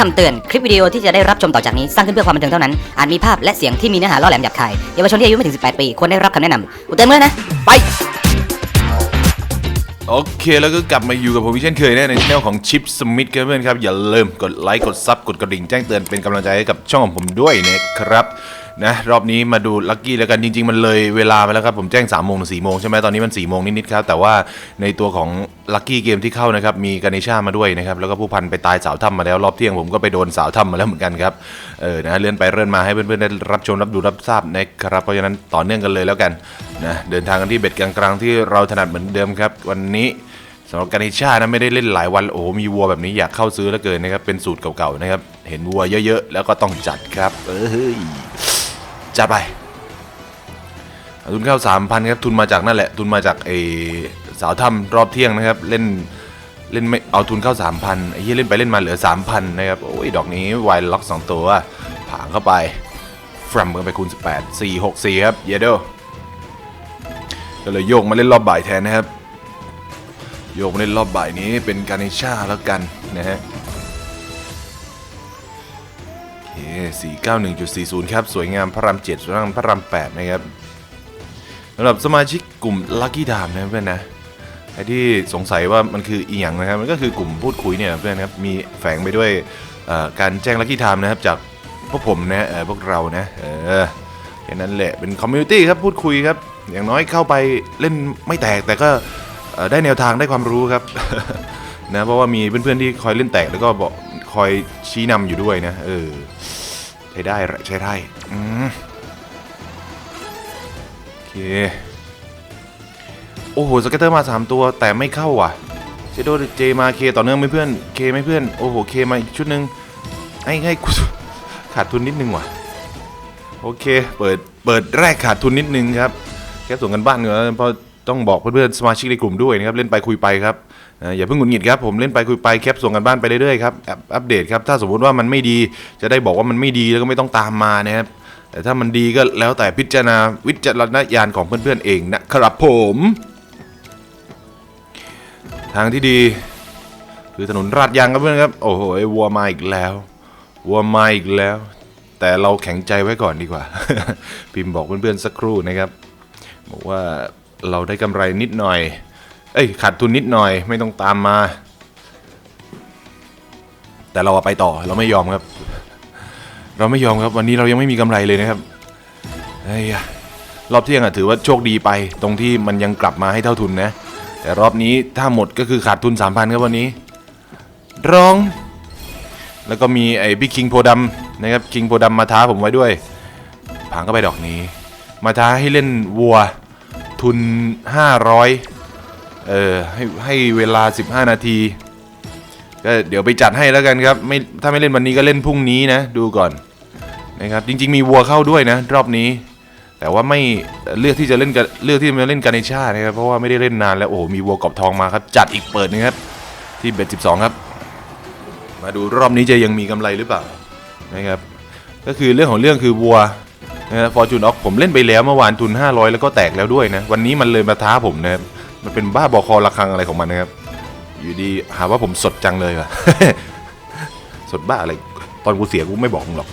คำเตือน คลิปวิดีโอที่จะได้รับชมต่อจากนี้ สร้างขึ้นเพื่อความบันเทิงเท่านั้น อาจมีภาพและเสียงที่มีเนื้อหาล่อแหลมหยาบคายเยาวชนที่อายุไม่ถึง 18 ปี ควรได้รับคำแนะนำอุเตือนเมื่อนะ ไป โอเคแล้วก็กลับมาอยู่กับผมอีกเช่นเคยนะในช่องของชิปสมิธกันเพื่อนครับ อย่าลืมกดไลค์กดซับกดกระดิ่งแจ้งเตือนเป็นกำลังใจให้กับช่องของผมด้วยนะครับ นะรอบนี้มาดูลัคกี้แล้วกันจริง ๆ มันเลยเวลาไปแล้วครับผมแจ้ง3ามโมงถึงสี่โมงใช่ไหมตอนนี้มัน4ี่โมงนิดๆครับแต่ว่าในตัวของลัคกี้เกมที่เข้านะครับมีกานิชามาด้วยนะครับแล้วก็ผู้พันไปตายสาวถ้ำมาแล้วรอบเที่ยงผมก็ไปโดนสาวถ้ำมาแล้วเหมือนกันครับเออนะเลื่อนไปเลื่อนมาให้เพื่อนๆได้รับชมรับดูรับทราบนะครับเพราะฉะนั้นต่อเนื่องกันเลยแล้วกันนะเดินทางกันที่เบ็ดกลางๆที่เราถนัดเหมือนเดิมครับวันนี้สำหรับการิชานะไม่ได้เล่นหลายวันโอ้โหมีวัวแบบนี้อยากเข้าซื้อแล้วเกินนะครับเป็นสูตรเก่าๆนะครับเห็นวัวเยอะๆ แล้วก็ต้องจัดครับเอ้ย จัดไป ทุนเข้า3,000ครับ ทุนมาจากนั่นแหละ ทุนมาจากไอ้สาวถ้ำรอบเที่ยงนะครับ เล่นเล่นไม่เอาทุนเข้า3,000ไอ้ที่เล่นไปเล่นมาเหลือ3,000นะครับ โอ้ย ดอกนี้ไวล็อก2ตัวผางเข้าไปฟรัมกันไปคูณ18 4 6 4ครับ เยเดอก็เลยโยกมาเล่นรอบบ่ายแทนนะครับ โยกมาเล่นรอบบ่ายนี้เป็นการเนชาแล้วกันนะฮะ เค491.40 ครับ สวยงามพระราม7สวยงามพระราม8นะครับสำหรับสมาชิกกลุ่ม Lucky d a m นะเพื่อนนะใครที่สงสัยว่ามันคืออีหยังนะครับ มันก็คือกลุ่มพูดคุยเนี่ยเพื่อนครับ มีแฝงไปด้วยการแจ้ง Lucky Time นะครับจากพวกผมนะเออพวกเรานะเออแค่นั้นแหละเป็นคอมมูนิตี้ครับพูดคุยครับ อย่างน้อยเข้าไปเล่นไม่แตกแต่ก็ได้แนวทางได้ความรู้ครับนะเพราะว่ามีเพื่อนๆที่คอยเล่นแตกแล้วก็บอก คอยชี้นำอยู่ด้วยนะเออใช้ได้ใช้ได้อืมโอเคโอ้โหสเก็ตเตอร์มา 3 ตัวแต่ไม่เข้าว่ะเชโดเจมาเคต่อเนื่องไหม่เพื่อนเคไม่เพื่อนโอ้โหเคมาอีกชุดหนึ่งให้ให้กูขาดทุนนิดนึงว่ะโอเคเปิดเปิดแรกขาดทุนนิดนึงครับแค่ส่งกันบ้านก่อนเพราะต้องบอกเพื่อนๆสมาชิกในกลุ่มด้วยนะครับเล่นไปคุยไปครับ อย่าเพิ่งหงุดหงิดครับผมเล่นไปคุยไปแคปส่งกันบ้านไปเรื่อยๆครับอัปอัปเดตครับถ้าสมมติว่ามันไม่ดีจะได้บอกว่ามันไม่ดีแล้วก็ไม่ต้องตามมานะครับแต่ถ้ามันดีก็แล้วแต่พิจารณาวิจารณญาณของเพื่อนๆเองนะครับผม ทางที่ดี คือถนนราดยางครับเพื่อนครับ โอ้โหไอ้วัวมาอีกแล้ววัวมาอีกแล้ว แต่เราแข็งใจไว้ก่อนดีกว่า พิมพ์บอกเพื่อนๆสักครู่นะครับ บอกว่าเราได้กำไรนิดหน่อย เอ้ยขาดทุนนิดหน่อยไม่ต้องตามมา แต่เราไปต่อเราไม่ยอมครับ เราไม่ยอมครับวันนี้เรายังไม่มีกำไรเลยนะครับเฮ้ยรอบเที่ยงอะถือว่าโชคดีไป ตรงที่มันยังกลับมาให้เท่าทุนนะ แต่รอบนี้ถ้าหมดก็คือขาดทุน 3,000ครับวันนี้ร้อง แล้วก็มีไอ้พี่คิงโพดำนะครับคิงโพดำมาท้าผมไว้ด้วยผางก็ไปดอกนี้ มาท้าให้เล่นวัวทุน 500 เออให้ให้เวลา 15 นาที ก็เดี๋ยวไปจัดให้แล้วกันครับไม่ถ้าไม่เล่นวันนี้ก็เล่นพรุ่งนี้นะ ดูก่อนนะครับจริง ๆ มีวัวเข้าด้วยนะ รอบนี้ แต่ว่าไม่เลือกที่จะเล่นกับเลือกที่จะมาเล่นกันในชาตินะครับเพราะว่าไม่ได้เล่นนานแล้วโอ้โหมีวัวกรอบทองมาครับ จัดอีกเปิดนึงครับที่เบ็ด12ครับ มาดูรอบนี้จะยังมีกำไรหรือเปล่านะครับก็คือเรื่องของเรื่องคือวัวนะฟอร์จูนออกผมเล่นไปแล้วเมื่อวานทุน 500 แล้วก็แตกแล้วด้วยนะ วันนี้มันเลยมาท้าผมนะครับ มันเป็นบ้าบอคอระคังอะไรของมันนะครับ อยู่ดีหาว่าผมสดจังเลยว่ะ สดบ้าอะไร ตอนกูเสียกูไม่บอกมึงหรอก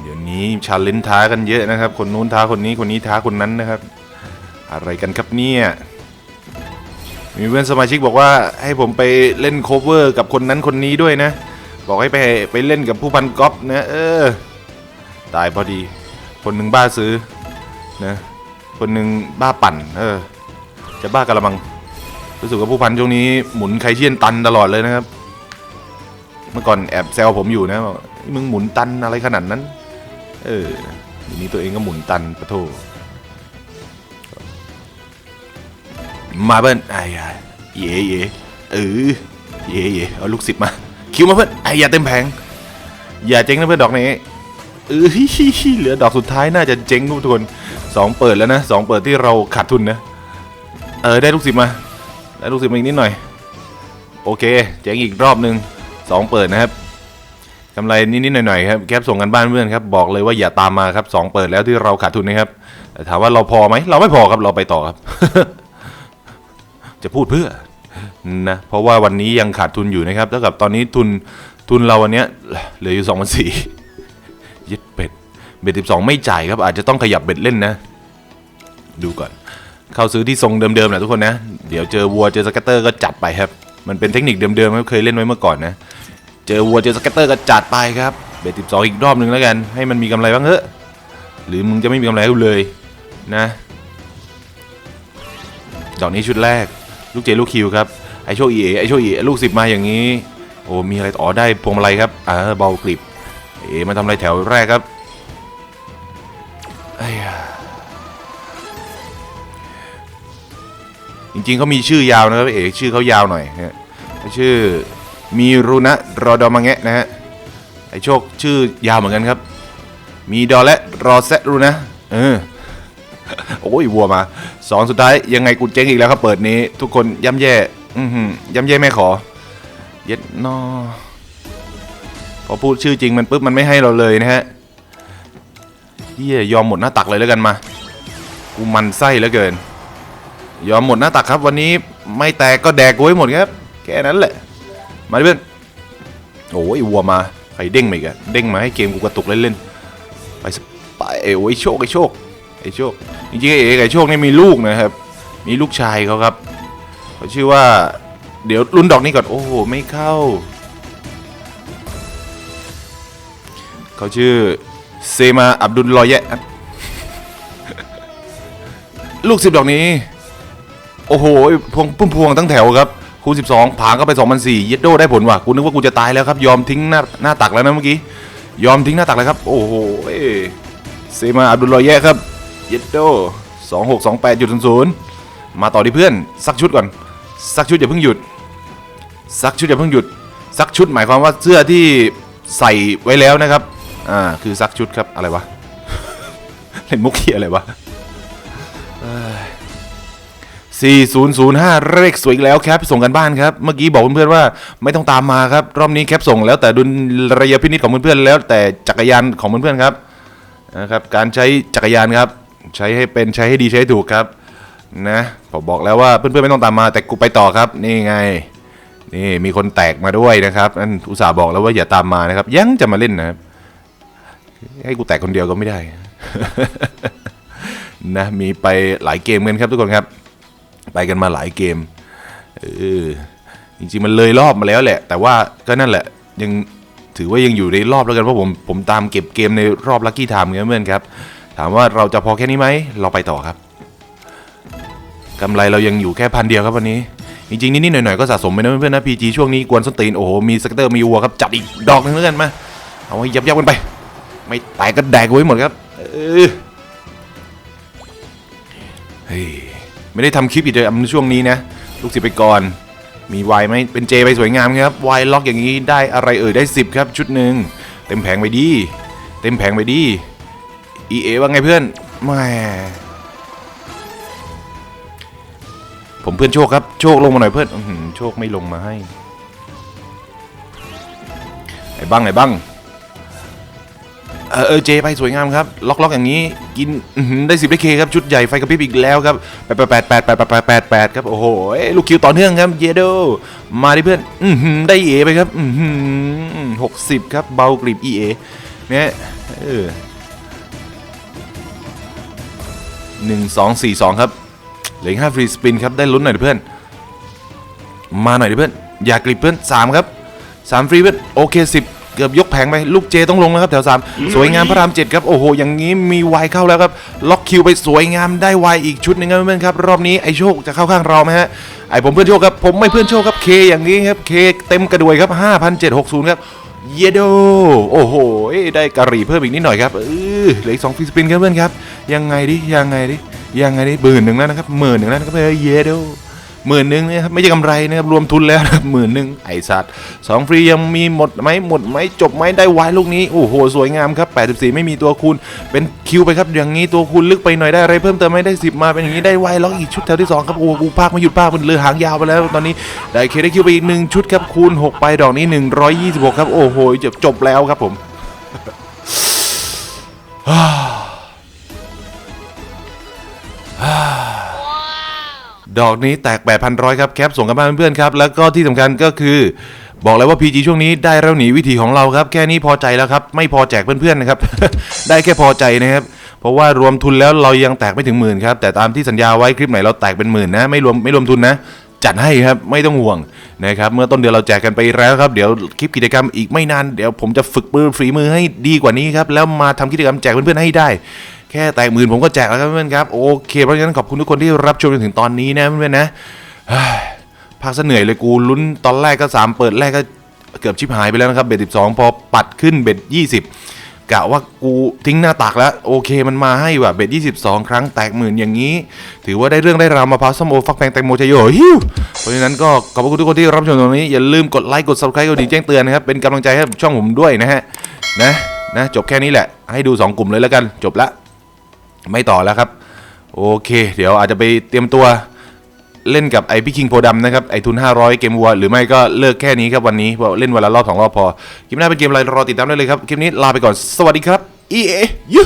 เดี๋ยวนี้ชาเลนท้ากันเยอะนะครับ คนนู้นท้าคนนี้คนนี้ท้าคนนั้นนะครับ อะไรกันครับเนี่ยมีเพื่อนสมาชิกบอกว่าให้ผมไปเล่นโคเวอร์กับคนนั้นคนนี้ด้วยนะ บอกให้ไปไปเล่นกับผู้พันก๊อฟนะ เออ ตายพอดี คนหนึ่งบ้าซื้อนะคนหนึ่งบ้าปั่น เออ จะบ้ากระมัง รู้สึกว่าผู้พันช่วงนี้หมุนไคเชียนตันตลอดเลยนะครับ เมื่อก่อนแอบแซวผมอยู่นะบอกมึงหมุนตันอะไรขนาดนั้น เออทีนี้ตัวเองก็หมุนตันปะโทมาเบิ้ลไอ้ยาเย่เย่เออเย่เย่เอาลูกศิษย์มา คิวมาเพื่อนไอ้อย่าเต็มแผง อย่าเจ๊งนะเพื่อนดอกนี้ เออเหลือดอกสุดท้ายน่าจะเจ๊งทุกคนสองเปิดแล้วนะสองเปิดที่เราขาดทุนนะ เออได้ลูกศิษย์มา ได้ลูกศิษย์มาอีกนิดหน่อย โอเคเจ๊งอีกรอบหนึ่งสองเปิดนะครับกำไรนิดๆหน่อยๆครับแคปส่งกันบ้านเพื่อนครับบอกเลยว่าอย่าตามมาครับสองเปิดแล้วที่เราขาดทุนนะครับแต่ถามว่าเราพอไหมเราไม่พอครับเราไปต่อครับ จะพูดเพื่อนะเพราะว่าวันนี้ยังขาดทุนอยู่นะครับแล้วกับตอนนี้ทุนทุนเราวันนี้เหลืออยู่สองพันสี่ ยึดเป็ดเบ็ดสิบสองไม่จ่ายครับอาจจะต้องขยับเบ็ดเล่นนะ ดูก่อน เข้าซื้อที่ทรงเดิมๆแหละทุกคนนะ เดี๋ยวเจอวัวเจอสเกัตเตอร์ก็จัดไปครับ มันเป็นเทคนิคเดิมๆที่เคยเล่นไว้เมื่อก่อนนะ เจอวัวเจอสเกัตเตอร์ก็จัดไปครับเบ็ดสิบสองอีกรอบหนึ่งแล้วกัน ให้มันมีกำไรบ้างเถอะหรือมึงจะไม่มีกำไรกูเลยนะ ดอกนี้ชุดแรก ลูกเจลูกคิวครับไอโชคอีเอไอโชคอีลูกสิบมาอย่างนี้ โอ้มีอะไรต่อได้พวงมาลัยครับอ่าเบากริบ เอ๋มาทำอะไรแถวแรกครับไอ้ยจริงๆเขามีชื่อยาวนะครับเอกชื่อเขายาวหน่อยฮะชื่อมีรุนะรอดอมังแงะนะฮะไอโชคชื่อยาวเหมือนกันครับ มีดอและรอแซะรุนะเออโอ้ยวัวมาสองสุดท้ายยังไงกูเจ๊งอีกแล้วครับเปิดนี้ ทุกคนย่ำแย่ อือหือย่ำแย่แม่ขอ เย็ดนอ อพูดชื่อจริงมันปุ๊บมันไม่ให้เราเลยนะฮะเฮียยอมหมดหน้าตักเลยแล้วกันมา กูมันไส้เหลือเกิน ยอมหมดหน้าตักครับวันนี้ไม่แตกก็แดกกูให้หมดครับแค่นั้นแหละ มาเพื่อนโอ้ยวัวมาใครเด้งมาอีกอะเด้งมาให้เกมกูกระตุกเล่นๆไปสไปเอ้โอ้ยโชคไอ้โชคไอ้โชคจริงๆไอ้เอกไอ้โชคนี่มีลูกนะครับ มีลูกชายเขาครับเขาชื่อว่าเดี๋ยวรุ่นดอกนี้ก่อนโอ้โหไม่เข้า เขาชื่อเซมาอับดุลลอยแยะลูกสิบดอกนี้ โอ้โหพวงพุ่มพวงทั้งแถวครับคูณ12ผางก็ไป2 0 0เยดโดได้ผลว่ะกูนึกว่ากูจะตายแล้วครับ ยอมทิ้งหน้าหน้าตักแล้วนะเมื่อกี้ ยอมทิ้งหน้าตักแล้วครับ โอ้โหเซมาอับดุลลอยแยะครับเยดโด2628จุดศูนย์มาต่อที่เพื่อนสักชุดก่อนสักชุดอย่าเพิ่งหยุดสักชุดอย่าเพิ่งหยุดสักชุดหมายความว่าเสื้อที่ใส่ไว้แล้วนะครับ อ่า คือซักชุดครับ อะไรวะ เล่นมุกเขียอะไรวะสี่ศูนย์ศูนย์ห้าเลขสวยอีกแล้วครับส่งกันบ้านครับ เมื่อกี้บอกเพื่อนๆว่าไม่ต้องตามมาครับ รอบนี้แคปส่งแล้วแต่ดุลระยะพินิจของเพื่อนๆแล้ว แต่จักรยานของเพื่อนๆครับนะครับการใช้จักรยานครับ ใช้ให้เป็นใช้ให้ดีใช้ให้ถูกครับนะผมบอกแล้วว่าเพื่อนๆไม่ต้องตามมาแต่กูไปต่อครับ นี่ไง นี่มีคนแตกมาด้วยนะครับนั่นอุตส่าห์บอกแล้วว่าอย่าตามมานะครับยังจะมาเล่นนะครับ ให้กูแตกคนเดียวก็ไม่ได้ นะมีไปหลายเกมกันครับทุกคนครับ ไปกันมาหลายเกมเออจริงๆมันเลยรอบมาแล้วแหละ แต่ว่าก็นั่นแหละยังถือว่ายังอยู่ในรอบแล้วกันเพราะผมผมตามเก็บเกมในรอบลัคกี้ไทม์เงี้ยเพื่อนครับ ถามว่าเราจะพอแค่นี้ไหมเราไปต่อครับกำไรเรายังอยู่แค่พันเดียวครับวันนี้ จริงๆนิดๆหน่อยๆก็สะสมไปนะเพื่อนๆนะพีจีช่วงนี้กวนส้นตีนโอ้โหมีสเกตเตอร์มีวัวครับจัดอีกดอกนึงแล้วกันมาเอาให้ยับยับๆกันไป ไม่แตกก็แดกไว้หมดครับเออเฮ้ยไม่ได้ทำคลิปอีกเลยช่วงนี้นะ ลูกศิษย์ไปก่อน มีวายไหมเป็นเจไปสวยงามครับวายล็อกอย่างนี้ได้อะไรเอ่ยได้ 10 ครับ ชุดหนึ่งเต็มแผงไปดี เต็มแผงไปดีเอว่าไงเพื่อนแม่ผมเพื่อนโชคครับ โชคลงมาหน่อยเพื่อนโชคไม่ลงมาให้ไอ้บ้างไอ้บ้าง เออเออเจไปสวยงามครับ ล็อกล็อกอย่างนี้กินได้สิบได้เคครับ ชุดใหญ่ไฟกระพริบอีกแล้วครับแปดแปดแปดแปดแปดแปดแปดแปดครับ โอ้โหเอ้ลูกคิวต่อเนื่องครับเยโดมาดิเพื่อนอืได้เอไปครับอืหกสิบครับเบากริบเอเนี่ยเออหนึ่งสองสี่สองครับเหลือห้าฟรีสปินครับได้ลุ้นหน่อยเพื่อน มาหน่อยเพื่อน อย่ากริบเพื่อนสามครับสามฟรีเพื่อนโอเคสิบ กือบยกแผงไปลูกเจต้องลงแล้วครับแถวสามสวยงามพระรามเจ็ดครับโอ้โหอย่างนี้มีวายเข้าแล้วครับล็อกคิวไปสวยงามได้วายอีกชุดหนึ่งครับเพื่อนๆครับรอบนี้ไอโชคจะเข้าข้างเราไหมฮะไอผมเพื่อนโชคครับผมไม่เพื่อนโชคครับเคอย่างนี้ครับเคเต็มกระดวยครับ5,760ครับเยโดโอ้โห ได้กะหรี่เพิ่มอีกนิดหน่อยครับเออเหลืออีกสองฟรีสปินครับเพื่อนครับ ยังไงดิ ยังไงดิ ยังไงดิหมื่นหนึ่งแล้วนะครับหมื่นหนึ่งแล้วนะครับเฮ้ยเยโด หมื่นหนึ่งนะครับไม่ใช่กำไรนะครับรวมทุนแล้วนะครับหมื่นหนึ่งไอสัตว์สองฟรียังมีหมดไหมหมดไหมจบไหมได้ไวลูกนี้โอ้โหสวยงามครับ 84 ไม่มีตัวคูณเป็นคิวไปครับอย่างนี้ตัวคูณลึกไปหน่อยได้อะไรเพิ่มเติมไม่ได้ 10 มาเป็นอย่างนี้ได้ไวล็อกอีกชุดแถวที่สองครับโอ้โหกูพากไม่หยุดพากมันเรือหางยาวไปแล้ว ตอนนี้ได้เคได้คิวไปอีกหนึ่งชุดครับคูณ 6 ไปดอกนี้ 126 ครับโอ้โหจบจบแล้วครับผม ดอกนี้แตก8,000ร้อยครับแคปส่งกันบ้านเพื่อนๆครับ แล้วก็ที่สำคัญก็คือ บอกเลยว่า PG ช่วงนี้ได้แล้วหนีวิธีของเราครับ แค่นี้พอใจแล้วครับ ไม่พอแจกเพื่อนๆนะครับ ได้แค่พอใจนะครับ เพราะว่ารวมทุนแล้วเรายังแตกไม่ถึงหมื่นครับ แต่ตามที่สัญญาไว้คลิปไหนเราแตกเป็นหมื่นนะ ไม่รวมไม่รวมทุนนะ จัดให้ครับ ไม่ต้องห่วงนะครับเมื่อต้นเดือนเราแจกกันไปแล้วครับ เดี๋ยวคลิปกิจกรรมอีกไม่นานเดี๋ยวผมจะฝึกมือฝีมือให้ดีกว่านี้ครับแล้วมาทำกิจกรรมแจกเพื่อนๆให้ได้ แค่แตกหมื่นผมก็แจกแล้วครับเพื่อนครับ โอเค เพราะฉะนั้นขอบคุณทุกคนที่รับชมจนถึงตอนนี้นะเพื่อนๆนะภาคเหนื่อยเลยกูลุ้นตอนแรกก็ 3 เปิดแรกก็เกือบชิบหายไปแล้วนะครับเบ็ด12พอปัดขึ้นเบ็ด20กะว่ากูทิ้งหน้าตักแล้ว โอเคมันมาให้ว่ะเบ็ด22ครั้งแตกหมื่นอย่างนี้ ถือว่าได้เรื่องได้ราวมาพาวสมโอฟักแฟงแตงโมชะโยฮิวเพราะฉะนั้นก็ขอบคุณทุกคนที่รับชมตรงนี้ อย่าลืมกดไลค์กด subscribe กดดิ่งแจ้งเตือนนะครับเป็นกำลังใจให้ช่องผมด้วยนะฮะนะนะจบแค่นี้แหละ ให้ดู 2 กลุ่มเลยแล้วกันจบละ ไม่ต่อแล้วครับ โอเค เดี๋ยวอาจจะไปเตรียมตัวเล่นกับไอพี่คิงโพดำนะครับไอทุน 500 เกมวัว หรือไม่ก็เลิกแค่นี้ครับวันนี้เราเล่นวันละรอบสองรอบพอคลิปหน้าเป็นเกมอะไรรอติดตามได้เลยครับ คลิปนี้ลาไปก่อนสวัสดีครับ EA ยู